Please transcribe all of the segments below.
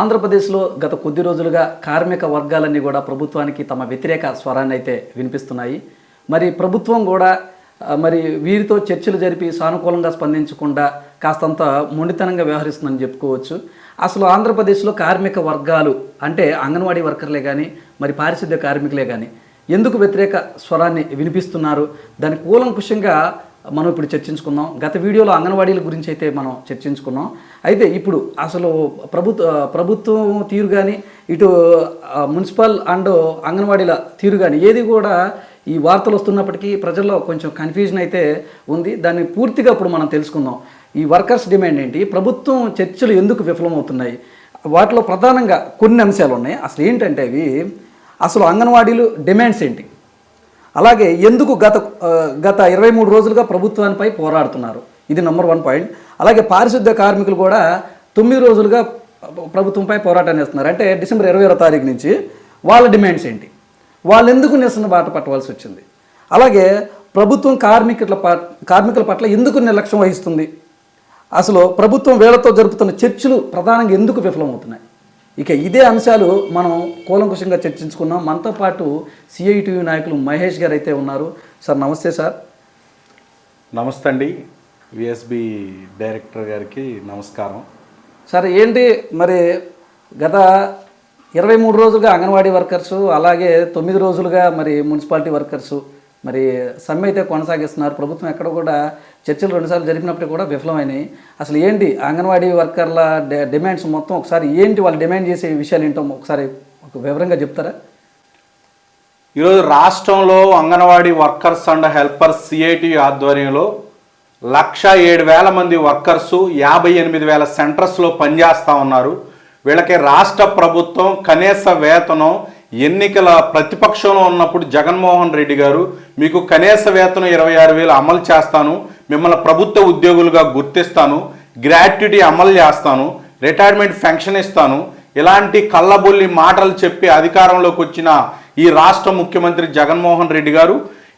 ఆంధ్రప్రదేశ్లో గత కొద్ది రోజులుగా కార్మిక వర్గాలన్నీ కూడా ప్రభుత్వానికి తమ వ్యతిరేక స్వరాన్ని అయితే వినిపిస్తున్నాయి. మరి ప్రభుత్వం కూడా మరి వీరితో చర్చలు జరిపి సానుకూలంగా స్పందించకుండా కాస్తంత మొండితనంగా వ్యవహరిస్తుందని చెప్పుకోవచ్చు. అసలు ఆంధ్రప్రదేశ్లో కార్మిక వర్గాలు అంటే అంగన్వాడీ వర్కర్లే కానీ మరి పారిశుద్ధ్య కార్మికులే కానీ ఎందుకు వ్యతిరేక స్వరాన్ని వినిపిస్తున్నారు? దాని కూలంకుషంగా మనం ఇప్పుడు చర్చించుకుందాం. గత వీడియోలో అంగన్వాడీల గురించి అయితే మనం చర్చించుకున్నాం. అయితే ఇప్పుడు అసలు ప్రభుత్వ ప్రభుత్వం తీరు కానీ ఇటు మున్సిపల్ అండ్ అంగన్వాడీల తీరు కానీ ఏది కూడా ఈ వార్తలు వస్తున్నప్పటికీ ప్రజల్లో కొంచెం కన్ఫ్యూజన్ అయితే ఉంది. దాన్ని పూర్తిగా ఇప్పుడు మనం తెలుసుకుందాం. ఈ వర్కర్స్ డిమాండ్ ఏంటి? ప్రభుత్వం చర్చలు ఎందుకు విఫలమవుతున్నాయి? వాటిలో ప్రధానంగా కొన్ని అంశాలు ఉన్నాయి అసలు ఏంటంటే అవి అసలు అంగన్వాడీలు డిమాండ్స్ ఏంటి? అలాగే ఎందుకు గత గత ఇరవై మూడు రోజులుగా ప్రభుత్వానిపై పోరాడుతున్నారు? ఇది నెంబర్ వన్ పాయింట్ అలాగే పారిశుద్ధ్య కార్మికులు కూడా తొమ్మిది రోజులుగా ప్రభుత్వంపై పోరాటాన్ని చేస్తున్నారు. అంటే డిసెంబర్ ఇరవై తారీఖు నుంచి వాళ్ళ డిమాండ్స్ ఏంటి? వాళ్ళు ఎందుకు నిరసన బాట పట్టవలసి వచ్చింది? అలాగే ప్రభుత్వం కార్మికుల ప కార్మికుల పట్ల ఎందుకు నిర్లక్ష్యం వహిస్తుంది? అసలు ప్రభుత్వం వేళతో జరుపుతున్న చర్చలు ప్రధానంగా ఎందుకు విఫలమవుతున్నాయి? ఇక ఇదే అంశాలు మనం కూలంకుషంగా చర్చించుకున్నాం. మనతో పాటు సిఐటియు నాయకులు మహేష్ గారు అయితే ఉన్నారు. సార్ నమస్తే సార్. నమస్తే అండి. విఎస్బి డైరెక్టర్ గారికి నమస్కారం. సార్ ఏంటి మరి గత ఇరవై మూడు రోజులుగా అంగన్వాడీ వర్కర్సు అలాగే తొమ్మిది రోజులుగా మరి మున్సిపాలిటీ వర్కర్సు మరి సమ్మె అయితే కొనసాగిస్తున్నారు. ప్రభుత్వం ఎక్కడ కూడా చర్చలు రెండుసార్లు జరిపినప్పుడు కూడా విఫలమైనాయి అసలు ఏంటి అంగన్వాడీ వర్కర్ల డిమాండ్స్ మొత్తం ఒకసారి ఏంటి వాళ్ళు డిమాండ్ చేసే విషయాలు ఏంటో ఒకసారి ఒక వివరంగా చెప్తారా? ఈరోజు రాష్ట్రంలో anganwadi workers and helpers CIT ఆధ్వర్యంలో లక్ష ఏడు వేల మంది వర్కర్సు యాభై ఎనిమిది వేల సెంటర్స్లో పనిచేస్తూ ఉన్నారు. వీళ్ళకి రాష్ట్ర ప్రభుత్వం కనీస వేతనం ఎన్నికల ప్రతిపక్షంలో ఉన్నప్పుడు జగన్మోహన్ రెడ్డి గారు మీకు కనీస వేతనం ఇరవై ఆరు వేలు అమలు చేస్తాను మిమ్మల్ని ప్రభుత్వ ఉద్యోగులుగా గుర్తిస్తాను గ్రాట్యుటీ అమలు చేస్తాను రిటైర్మెంట్ ఫెన్షన్ ఇస్తాను ఇలాంటి కళ్ళబొల్లి మాటలు చెప్పి అధికారంలోకి వచ్చిన ఈ రాష్ట్ర ముఖ్యమంత్రి జగన్మోహన్ రెడ్డి గారు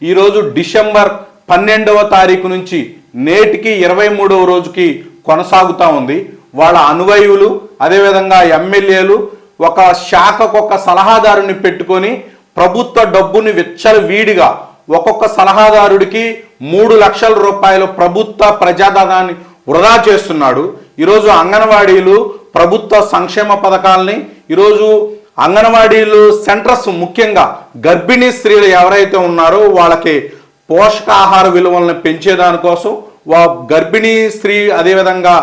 ఈరోజు డిసెంబర్ పన్నెండవ తారీఖు నుంచి నేటికి ఇరవై మూడవ రోజుకి కొనసాగుతూ ఉంది. వాళ్ళ అనువయులు అదేవిధంగా ఎమ్మెల్యేలు ఒక శాఖకు ఒక సలహాదారుని పెట్టుకొని ప్రభుత్వ డబ్బుని విచ్చల వీడిగా ఒక్కొక్క సలహాదారుడికి మూడు లక్షల రూపాయలు ప్రభుత్వ ప్రజాధనాన్ని వృధా చేస్తున్నాడు. ఈరోజు అంగన్వాడీలు ప్రభుత్వ సంక్షేమ పథకాలని ఈరోజు అంగన్వాడీలు సెంటర్స్ ముఖ్యంగా గర్భిణీ స్త్రీలు ఎవరైతే ఉన్నారో వాళ్ళకి పోషకాహార విలువలను పెంచేదానికోసం వా గర్భిణీ స్త్రీ అదేవిధంగా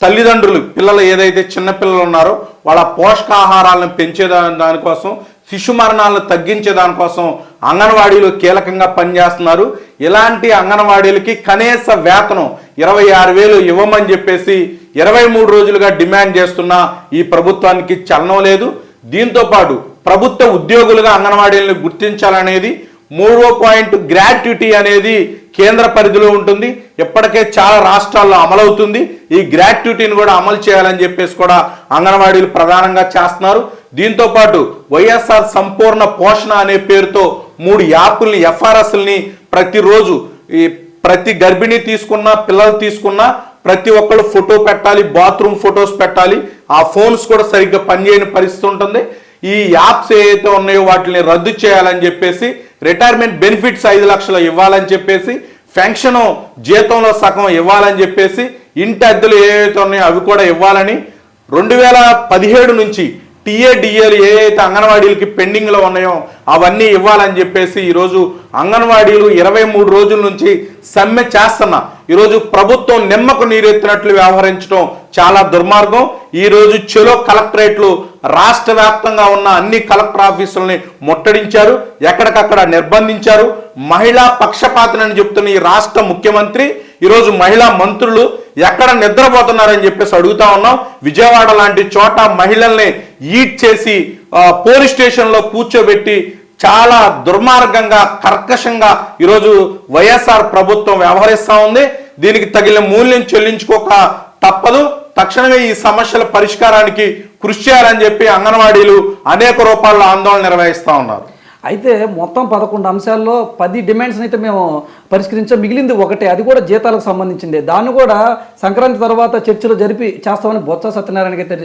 తల్లిదండ్రులు పిల్లలు ఏదైతే చిన్నపిల్లలు ఉన్నారో వాళ్ళ పోషకాహారాలను పెంచే దానికోసం శిశు మరణాలను తగ్గించే దానికోసం అంగన్వాడీలు కీలకంగా పనిచేస్తున్నారు. ఇలాంటి అంగన్వాడీలకి కనీస వేతనం ఇరవై ఆరు వేలు ఇవ్వమని చెప్పేసి ఇరవై మూడు రోజులుగా డిమాండ్ చేస్తున్న ఈ ప్రభుత్వానికి చలనం లేదు. దీంతో పాటు ప్రభుత్వ ఉద్యోగులుగా అంగన్వాడీలను గుర్తించాలనేది మూడో పాయింట్ గ్రాట్యుటీ అనేది కేంద్ర పరిధిలో ఉంటుంది. ఇప్పటికే చాలా రాష్ట్రాల్లో అమలవుతుంది. ఈ గ్రాట్యుటీని కూడా అమలు చేయాలని చెప్పేసి కూడా అంగన్వాడీలు ప్రధానంగా చేస్తున్నారు. దీంతో పాటు వైఎస్ఆర్ సంపూర్ణ పోషణ అనే పేరుతో మూడు యాప్ల్ని ఎఫ్ఆర్ఎస్ని ప్రతిరోజు ఈ ప్రతి గర్భిణి తీసుకున్నా పిల్లలు తీసుకున్నా ప్రతి ఒక్కళ్ళు ఫోటో పెట్టాలి బాత్రూమ్ ఫొటోస్ పెట్టాలి. ఆ ఫోన్స్ కూడా సరిగ్గా పనిచేయని పరిస్థితి ఉంటుంది. ఈ యాప్స్ ఏవైతే ఉన్నాయో వాటిని రద్దు చేయాలని చెప్పేసి రిటైర్మెంట్ బెనిఫిట్స్ ఐదు లక్షలు ఇవ్వాలని చెప్పేసి పెన్షన్ జీతంలో సగం ఇవ్వాలని చెప్పేసి ఇంటి అద్దెలు ఏవైతే ఉన్నాయో అవి కూడా ఇవ్వాలని రెండు వేల పదిహేడు నుంచి టీఏడిఏలు ఏవైతే అంగన్వాడీలకి పెండింగ్లో ఉన్నాయో అవన్నీ ఇవ్వాలని చెప్పేసి ఈరోజు అంగన్వాడీలు ఇరవై మూడు రోజుల నుంచి సమ్మె చేస్తున్నా. ఈరోజు ప్రభుత్వం నిమ్మకు నీరెత్తినట్లు వ్యవహరించడం చాలా దుర్మార్గం. ఈరోజు చెలో కలెక్టరేట్లు రాష్ట్ర వ్యాప్తంగా ఉన్న అన్ని కలెక్టర్ ఆఫీసులని ముట్టడించారు ఎక్కడికక్కడ నిర్బంధించారు. మహిళా పక్షపాతనని చెప్తున్న ఈ రాష్ట్ర ముఖ్యమంత్రి ఈరోజు మహిళా మంత్రులు ఎక్కడ నిద్రపోతున్నారని చెప్పేసి అడుగుతా ఉన్నాం. విజయవాడ లాంటి చోట మహిళల్ని ఈట్ చేసి పోలీస్ స్టేషన్లో కూర్చోబెట్టి చాలా దుర్మార్గంగా కర్కశంగా ఈరోజు వైఎస్ఆర్ ప్రభుత్వం వ్యవహరిస్తూ ఉంది. దీనికి తగిన మూల్యం చెల్లించుకోక తప్పదు. తక్షణమే ఈ సమస్యల పరిష్కారానికి కృషి చేయాలని చెప్పి అంగన్వాడీలు అనేక రూపాల్లో ఆందోళన నిర్వహిస్తా ఉన్నారు. అయితే మొత్తం పదకొండు అంశాల్లో పది డిమాండ్స్ అయితే మేము పరిష్కరించాం. మిగిలింది ఒకటే అది కూడా జీతాలకు సంబంధించింది. దాన్ని కూడా సంక్రాంతి తర్వాత చర్చలు జరిపి చేస్తామని బొత్స సత్యనారాయణ అయితే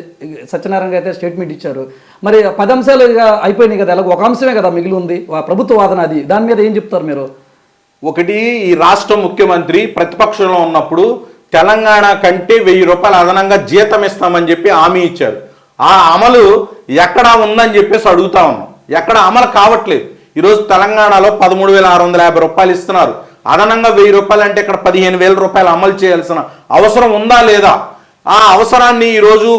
సత్యనారాయణ అయితే స్టేట్మెంట్ ఇచ్చారు. మరి పది అంశాలు అయిపోయినాయి కదా అలాగే ఒక అంశమే కదా మిగిలి ఉంది. ప్రభుత్వ వాదన అది. దాని మీద ఏం చెప్తారు మీరు? ఒకటి ఈ రాష్ట్ర ముఖ్యమంత్రి ప్రతిపక్షంలో ఉన్నప్పుడు తెలంగాణ కంటే వెయ్యి రూపాయలు అదనంగా జీతం ఇస్తామని చెప్పి హామీ ఇచ్చారు. ఆ అమలు ఎక్కడ ఉందని చెప్పేసి అడుగుతా ఉన్నాం. ఎక్కడ అమలు కావట్లేదు. ఈరోజు తెలంగాణలో పదమూడు వేల ఆరు వందల యాభై రూపాయలు ఇస్తున్నారు. అదనంగా వెయ్యి రూపాయలు అంటే ఇక్కడ పదిహేను వేల రూపాయలు అమలు చేయాల్సిన అవసరం ఉందా లేదా? ఆ అవసరాన్ని ఈరోజు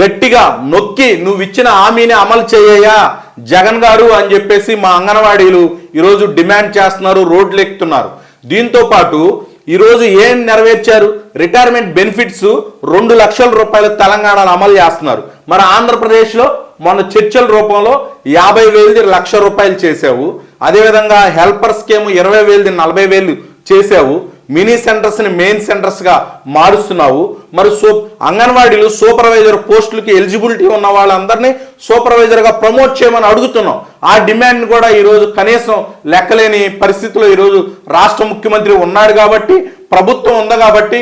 గట్టిగా నొక్కి నువ్వు ఇచ్చిన హామీని అమలు చేయయా జగన్ గారు అని చెప్పేసి మా అంగన్వాడీలు ఈరోజు డిమాండ్ చేస్తున్నారు రోడ్లు ఎక్కుతున్నారు. దీంతో పాటు ఈరోజు ఏం నెరవేర్చారు? రిటైర్మెంట్ బెనిఫిట్స్ రెండు లక్షల రూపాయలు తెలంగాణలో అమలు చేస్తున్నారు. మరి ఆంధ్రప్రదేశ్లో మొన్న చర్చల రూపంలో యాభై వేలది లక్ష రూపాయలు చేసావు అదేవిధంగా హెల్పర్ స్కీమ్ ఇరవై వేలది నలభై వేలు చేసావు మినీ సెంటర్స్ని మెయిన్ సెంటర్స్గా మారుస్తున్నావు. మరి సో అంగన్వాడీలు సూపర్వైజర్ పోస్టులకి ఎలిజిబిలిటీ ఉన్న వాళ్ళందరినీ సూపర్వైజర్గా ప్రమోట్ చేయమని అడుగుతున్నాం. ఆ డిమాండ్ కూడా ఈరోజు కనీసం లెక్కలేని పరిస్థితిలో ఈరోజు రాష్ట్ర ముఖ్యమంత్రి ఉన్నాడు కాబట్టి ప్రభుత్వం ఉంది కాబట్టి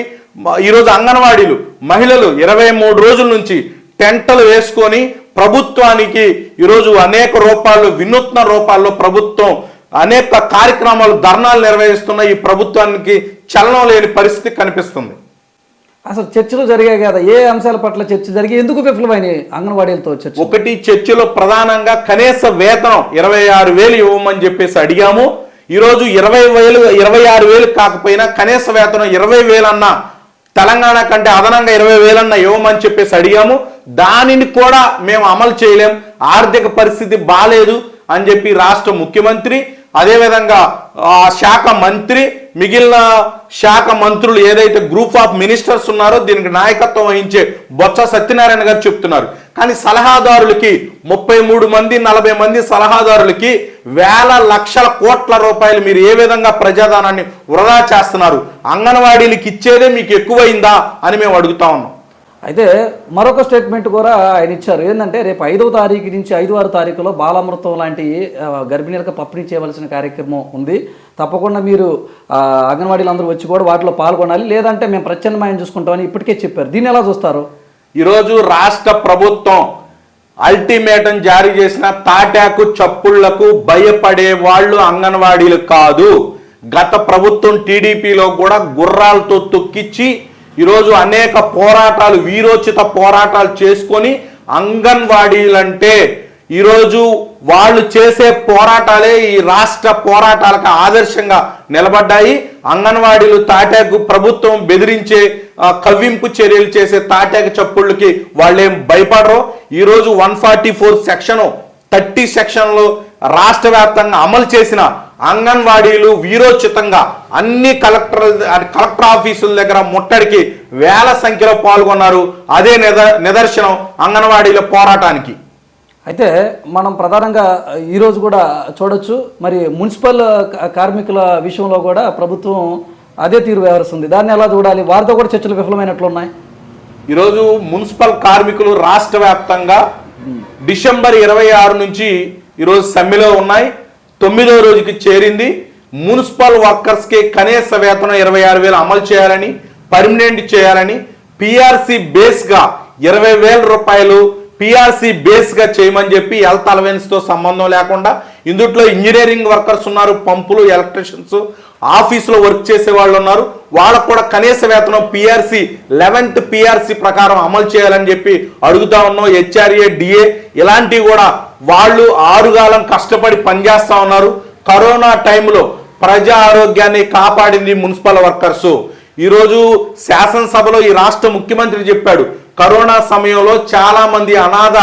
ఈరోజు అంగన్వాడీలు మహిళలు ఇరవై మూడు రోజుల నుంచి టెంటలు వేసుకొని ప్రభుత్వానికి ఈరోజు అనేక రూపాల్లో వినూత్న రూపాల్లో ప్రభుత్వం అనేక కార్యక్రమాలు ధర్నాలు నిర్వహిస్తున్న ఈ ప్రభుత్వానికి చలనం లేని పరిస్థితి కనిపిస్తుంది. అసలు చర్చలు జరిగాయి కదా ఏ అంశాల పట్ల చర్చ జరిగి ఎందుకు విఫలమైనాయి అంగన్వాడీలతో చర్చ ఒకటి చర్చలో ప్రధానంగా కనీస వేతనం ఇరవై ఆరు వేలు ఇవ్వమని చెప్పేసి అడిగాము. ఈరోజు ఇరవై వేలు ఇరవై ఆరు వేలు కాకపోయినా కనీస వేతనం ఇరవై వేలన్నా తెలంగాణ కంటే అదనంగా ఇరవై వేలన్నా ఇవ్వమని చెప్పేసి అడిగాము. దానిని కూడా మేము అమలు చేయలేం. ఆర్థిక పరిస్థితి బాగాలేదు అని చెప్పి రాష్ట్ర ముఖ్యమంత్రి అదేవిధంగా ఆ శాఖ మంత్రి మిగిలిన శాఖ మంత్రులు ఏదైతే గ్రూప్ ఆఫ్ మినిస్టర్స్ ఉన్నారో దీనికి నాయకత్వం వహించే బొత్స సత్యనారాయణ గారు చెప్తున్నారు. కానీ సలహాదారులకి ముప్పై మూడు మంది నలభై మంది సలహాదారులకి వేల లక్షల కోట్ల రూపాయలు మీరు ఏ విధంగా ప్రజాదానాన్ని వృధా చేస్తున్నారు? అంగన్వాడీలకి ఇచ్చేదే మీకు ఎక్కువైందా అని మేము అడుగుతా ఉన్నాం. అయితే మరొక స్టేట్మెంట్ కూడా ఆయన ఇచ్చారు. ఏంటంటే రేపు ఐదవ తారీఖు నుంచి ఐదు ఆరు తారీఖులో బాలామృతం లాంటి గర్భిణీలకు పంపిణీ చేయవలసిన కార్యక్రమం ఉంది. తప్పకుండా మీరు అంగన్వాడీలు అందరూ వచ్చి కూడా వాటిలో పాల్గొనాలి. లేదంటే మేము ప్రత్యామ్నాయం చూసుకుంటామని ఇప్పటికే చెప్పారు. దీన్ని ఎలా చూస్తారు? ఈరోజు రాష్ట్ర ప్రభుత్వం అల్టిమేటం జారీ చేసిన తాటాకు చప్పుళ్ళకు భయపడే వాళ్ళు అంగన్వాడీలు కాదు. గత ప్రభుత్వం టీడీపీలో కూడా గుర్రాలతో తొక్కిచ్చి ఈరోజు అనేక పోరాటాలు వీరోచిత పోరాటాలు చేసుకొని అంగన్వాడీలంటే ఈరోజు వాళ్ళు చేసే పోరాటాలే ఈ రాష్ట్ర పోరాటాలకు ఆదర్శంగా నిలబడ్డాయి. అంగన్వాడీలు తాటాకు ప్రభుత్వం బెదిరించే కవ్వింపు చర్యలు చేసే తాటాకు చప్పుళ్ళకి వాళ్ళేం భయపడరు. ఈరోజు one forty four section thirty సెక్షన్లో రాష్ట్ర వ్యాప్తంగా అమలు చేసిన అంగన్వాడీలు వీరోచితంగా అన్ని కలెక్టర్ కలెక్టర్ ఆఫీసుల దగ్గర ముట్టడికి వేల సంఖ్యలో పాల్గొన్నారు. అదే నిద నిదర్శనం అంగన్వాడీల పోరాటానికి. అయితే మనం ప్రధానంగా ఈరోజు కూడా చూడొచ్చు. మరి మున్సిపల్ కార్మికుల విషయంలో కూడా ప్రభుత్వం అదే తీరు వ్యవహరిస్తుంది. దాన్ని ఎలా చూడాలి? వారితో కూడా చర్చలు విఫలమైనట్లున్నాయి. ఈరోజు మున్సిపల్ కార్మికులు రాష్ట్ర వ్యాప్తంగా డిసెంబర్ ఇరవై ఆరు నుంచి ఈరోజు సమ్మెలో ఉన్నాయి. తొమ్మిదో రోజుకి చేరింది. మున్సిపల్ వర్కర్స్కి కనీస వేతనం ఇరవై ఆరు వేలు అమలు చేయాలని పర్మనెంట్ చేయాలని పిఆర్సి బేస్గా ఇరవై వేల రూపాయలు పిఆర్సి బేస్గా చేయమని చెప్పి హెల్త్ అలవెన్స్తో సంబంధం లేకుండా ఇందుట్లో ఇంజనీరింగ్ వర్కర్స్ ఉన్నారు పంపులు ఎలక్ట్రిషియన్స్ ఆఫీసులో వర్క్ చేసే వాళ్ళు ఉన్నారు. వాళ్ళకు కూడా కనీస వేతనం పిఆర్సి లెవెన్త్ పిఆర్సి ప్రకారం అమలు చేయాలని చెప్పి అడుగుతా ఉన్నాం. హెచ్ఆర్ఏ డిఏ ఇలాంటివి కూడా వాళ్ళు ఆరుగాలం కష్టపడి పనిచేస్తా ఉన్నారు. కరోనా టైంలో ప్రజా ఆరోగ్యాన్ని కాపాడింది మున్సిపల్ వర్కర్స్. ఈరోజు శాసనసభలో ఈ రాష్ట్ర ముఖ్యమంత్రి చెప్పాడు కరోనా సమయంలో చాలామంది అనాథ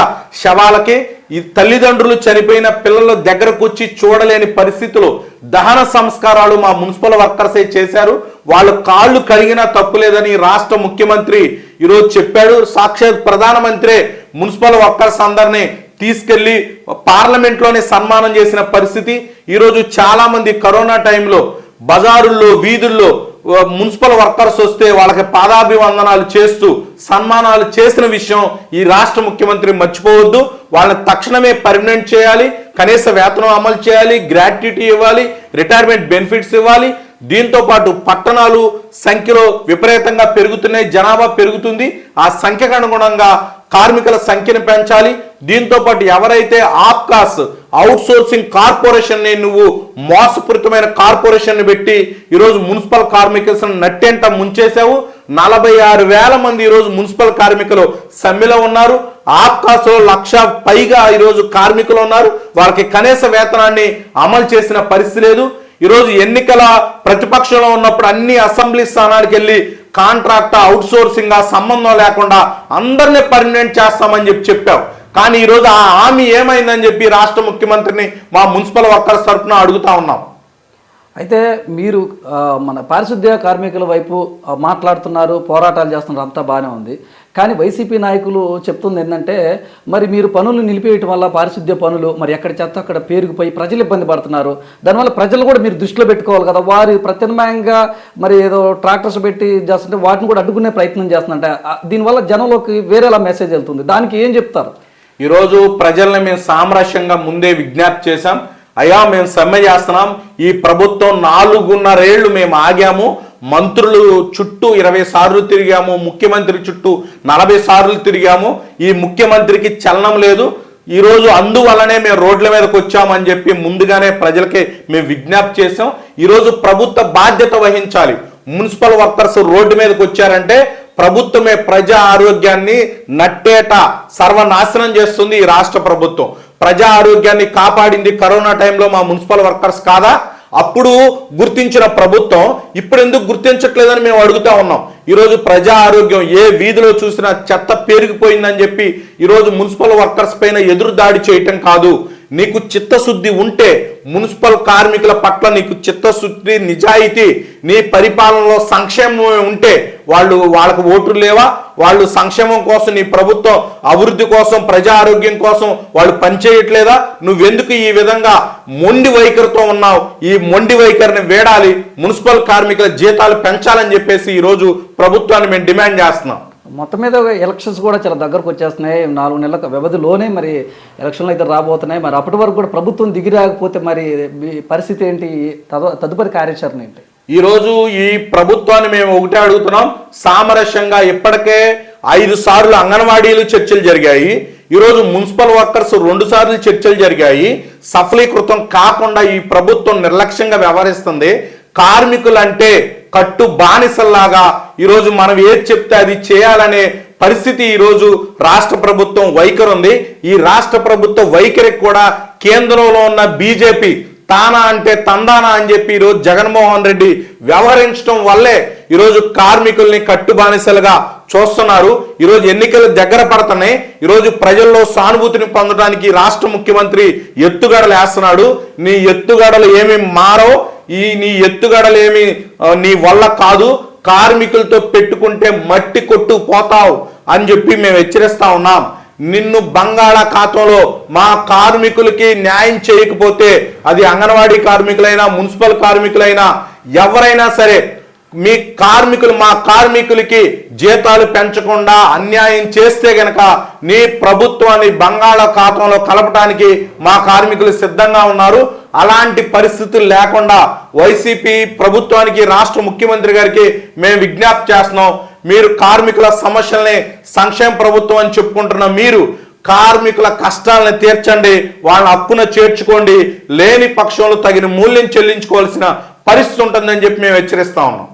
శవాలకి ఈ తల్లిదండ్రులు చనిపోయిన పిల్లల దగ్గరకు వచ్చి చూడలేని పరిస్థితులు దహన సంస్కారాలు మా మున్సిపల్ వర్కర్సే చేశారు. వాళ్ళు కాళ్ళు కడిగినా తప్పులేదని రాష్ట్ర ముఖ్యమంత్రి ఈరోజు చెప్పాడు. సాక్షాత్ ప్రధానమంత్రే మున్సిపల్ వర్కర్స్ అందరినీ తీసుకెళ్ళి పార్లమెంట్లోనే సన్మానం చేసిన పరిస్థితి. ఈరోజు చాలామంది కరోనా టైంలో బజారుల్లో వీధుల్లో మున్సిపల్ వర్కర్స్ వస్తే వాళ్ళకి పాదాభివందనాలు చేస్తూ సన్మానాలు చేసిన విషయం ఈ రాష్ట్ర ముఖ్యమంత్రి మర్చిపోవద్దు. వాళ్ళని తక్షణమే పర్మనెంట్ చేయాలి. కనీస వేతనం అమలు చేయాలి గ్రాట్యుటీ ఇవ్వాలి రిటైర్మెంట్ బెనిఫిట్స్ ఇవ్వాలి. దీంతో పాటు పట్టణాలు సంఖ్యలో విపరీతంగా పెరుగుతున్నాయి జనాభా పెరుగుతుంది. ఆ సంఖ్యకు అనుగుణంగా కార్మికుల సంఖ్యను పెంచాలి. దీంతో పాటు ఎవరైతే ఆప్కాస్ అవుట్సోర్సింగ్ కార్పొరేషన్ని నువ్వు మోసపూరితమైన కార్పొరేషన్ని పెట్టి ఈరోజు మున్సిపల్ కార్మికులను నట్టేంట ముంచేశావు నలభై ఆరు వేల మంది ఈరోజు మున్సిపల్ కార్మికులు సమ్మెలో ఉన్నారు. ఆప్కాస్లో లక్ష పైగా ఈరోజు కార్మికులు ఉన్నారు. వాళ్ళకి కనీస వేతనాన్ని అమలు చేసిన పరిస్థితి లేదు. ఈరోజు ఎన్నికల ప్రతిపక్షంలో ఉన్నప్పుడు అన్ని అసెంబ్లీ స్థానానికి వెళ్ళి కాంట్రాక్ట్ అవుట్ సోర్సింగ్ ఆ సంబంధం లేకుండా అందరినీ పర్మనెంట్ చేస్తామని చెప్పి చెప్పావు. కానీ ఈరోజు ఆ హామీ ఏమైందని చెప్పి రాష్ట్ర ముఖ్యమంత్రిని మా మున్సిపల్ వర్కర్స్ తరఫున అడుగుతా ఉన్నాం. అయితే మీరు మన పారిశుద్ధ్య కార్మికుల వైపు మాట్లాడుతున్నారు పోరాటాలు చేస్తున్నారు అంతా బాగానే ఉంది. కానీ వైసీపీ నాయకులు చెప్తుంది ఏంటంటే మరి మీరు పనులు నిలిపేయటం వల్ల పారిశుద్ధ్య పనులు మరి ఎక్కడ చెత్త అక్కడ పేరుకుపోయి ప్రజలు ఇబ్బంది పడుతున్నారు. దానివల్ల ప్రజలు కూడా మీరు దృష్టిలో పెట్టుకోవాలి కదా. వారి ప్రత్యామ్నాయంగా మరి ఏదో ట్రాక్టర్స్ పెట్టి చేస్తుంటే వాటిని కూడా అడ్డుకునే ప్రయత్నం చేస్తుందంటే దీనివల్ల జనంలోకి వేరేలా మెసేజ్ వెళ్తుంది. దానికి ఏం చెప్తారు? ఈరోజు ప్రజల్ని మేము సామరస్యంగా ముందే విజ్ఞప్తి చేశాం. అయ్యా మేము సమ్మె చేస్తున్నాం. ఈ ప్రభుత్వం నాలుగున్నరేళ్ళు మేము ఆగాము. మంత్రులు చుట్టూ ఇరవై సార్లు తిరిగాము. ముఖ్యమంత్రి చుట్టూ నలభై సార్లు తిరిగాము. ఈ ముఖ్యమంత్రికి చలనం లేదు. ఈరోజు అందువల్లనే మేము రోడ్ల మీదకి వచ్చామని చెప్పి ముందుగానే ప్రజలకి మేము విజ్ఞప్తి చేసాం ఈరోజు ప్రభుత్వ బాధ్యత వహించాలి. మున్సిపల్ వర్కర్స్ రోడ్డు మీదకి వచ్చారంటే ప్రభుత్వమే ప్రజా ఆరోగ్యాన్ని నట్టేట సర్వనాశనం చేస్తుంది ఈ రాష్ట్ర ప్రభుత్వం. ప్రజా ఆరోగ్యాన్ని కాపాడింది కరోనా టైంలో మా మున్సిపల్ వర్కర్స్ కాదా? అప్పుడు గుర్తించిన ప్రభుత్వం ఇప్పుడు ఎందుకు గుర్తించట్లేదని మేము అడుగుతా ఉన్నాం. ఈరోజు ప్రజా ఆరోగ్యం ఏ వీధిలో చూసినా చెత్త పేరుకుపోయిందని చెప్పి ఈరోజు మున్సిపల్ వర్కర్స్ పైన ఎదురు దాడి చేయటం కాదు. నీకు చిత్తశుద్ధి ఉంటే మున్సిపల్ కార్మికుల పట్ల నీకు చిత్తశుద్ధి నిజాయితీ నీ పరిపాలనలో సంక్షేమం ఉంటే వాళ్ళు వాళ్ళకు ఓట్లు లేవా? వాళ్ళు సంక్షేమం కోసం నీ ప్రభుత్వం అభివృద్ధి కోసం ప్రజా ఆరోగ్యం కోసం వాళ్ళు పనిచేయట్లేదా? నువ్వెందుకు ఈ విధంగా మొండి వైఖరితో ఉన్నావు? ఈ మొండి వైఖరిని వేడాలి. మున్సిపల్ కార్మికుల జీతాలు పెంచాలని చెప్పేసి ఈరోజు ప్రభుత్వాన్ని మేము డిమాండ్ చేస్తున్నాం. మొత్తం మీద ఎలక్షన్స్ కూడా చాలా దగ్గరకు వచ్చేస్తున్నాయి. నాలుగు నెలల వ్యవధిలోనే మరి ఎలక్షన్లు అయితే రాబోతున్నాయి. మరి అప్పటి వరకు కూడా ప్రభుత్వం దిగి రాకపోతే మరి మీ పరిస్థితి ఏంటి? తదుపరి కార్యాచరణ ఏంటి? ఈరోజు ఈ ప్రభుత్వాన్ని మేము ఒకటే అడుగుతున్నాం. సామరస్యంగా ఇప్పటికే ఐదు సార్లు అంగన్వాడీలు చర్చలు జరిగాయి. ఈరోజు మున్సిపల్ వర్కర్స్ రెండు సార్లు చర్చలు జరిగాయి. సఫలీకృతం కాకుండా ఈ ప్రభుత్వం నిర్లక్ష్యంగా వ్యవహరిస్తుంది. కార్మికులంటే కట్టు బానిసల్లాగా ఈరోజు మనం ఏది చెప్తే అది చేయాలనే పరిస్థితి ఈరోజు రాష్ట్ర ప్రభుత్వం వైఖరి ఉంది ఈ రాష్ట్ర ప్రభుత్వ వైఖరికి కూడా కేంద్రంలో ఉన్న బీజేపీ తానా అంటే తందానా అని చెప్పి ఈరోజు జగన్మోహన్ రెడ్డి వ్యవహరించడం వల్లే ఈరోజు కార్మికుల్ని కట్టుబానిసలుగా చూస్తున్నారు. ఈరోజు ఎన్నికలు దగ్గర పడుతున్నాయి. ఈరోజు ప్రజల్లో సానుభూతిని పొందడానికి రాష్ట్ర ముఖ్యమంత్రి ఎత్తుగడలు వేస్తున్నాడు. నీ ఎత్తుగడలు ఏమి మారో ఈ నీ ఎత్తుగడలు ఏమి నీ వల్ల కాదు. కార్మికులతో పెట్టుకుంటే మట్టి కొట్టు పోతావు అని చెప్పి మేము హెచ్చరిస్తా ఉన్నాం. నిన్ను బంగాళాఖాతంలో మా కార్మికులకి న్యాయం చేయకపోతే అది అంగన్వాడీ కార్మికులైనా మున్సిపల్ కార్మికులైనా ఎవరైనా సరే మీ కార్మికులు మా కార్మికులకి జీతాలు పెంచకుండా అన్యాయం చేస్తే గనక నీ ప్రభుత్వాన్ని బంగాళాఖాతంలో కలపడానికి మా కార్మికులు సిద్ధంగా ఉన్నారు. అలాంటి పరిస్థితులు లేకుండా వైసీపీ ప్రభుత్వానికి రాష్ట్ర ముఖ్యమంత్రి గారికి మేము విజ్ఞప్తి చేస్తున్నాం. మీరు కార్మికుల సమస్యల్ని సంక్షేమ ప్రభుత్వం అని చెప్పుకుంటున్న మీరు కార్మికుల కష్టాలను తీర్చండి వాళ్ళ అప్పున చేర్చుకోండి లేని పక్షంలో తగిన మూల్యం చెల్లించుకోవాల్సిన పరిస్థితి ఉంటుందని చెప్పి మేము హెచ్చరిస్తా ఉన్నాం.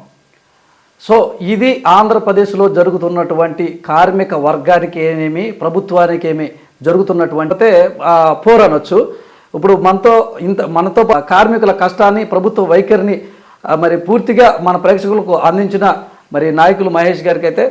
సో ఇది ఆంధ్రప్రదేశ్లో జరుగుతున్నటువంటి కార్మిక వర్గానికి ఏమేమి ప్రభుత్వానికి ఏమి జరుగుతున్నటువంటి అయితే పోర్ అనొచ్చు ఇప్పుడు మనతో ఇంత మనతో పా- కార్మికుల కష్టాన్ని ప్రభుత్వ వైఖరిని మరి పూర్తిగా మన ప్రేక్షకులకు అందించిన మరి నాయకులు మహేష్ గారికి అయితే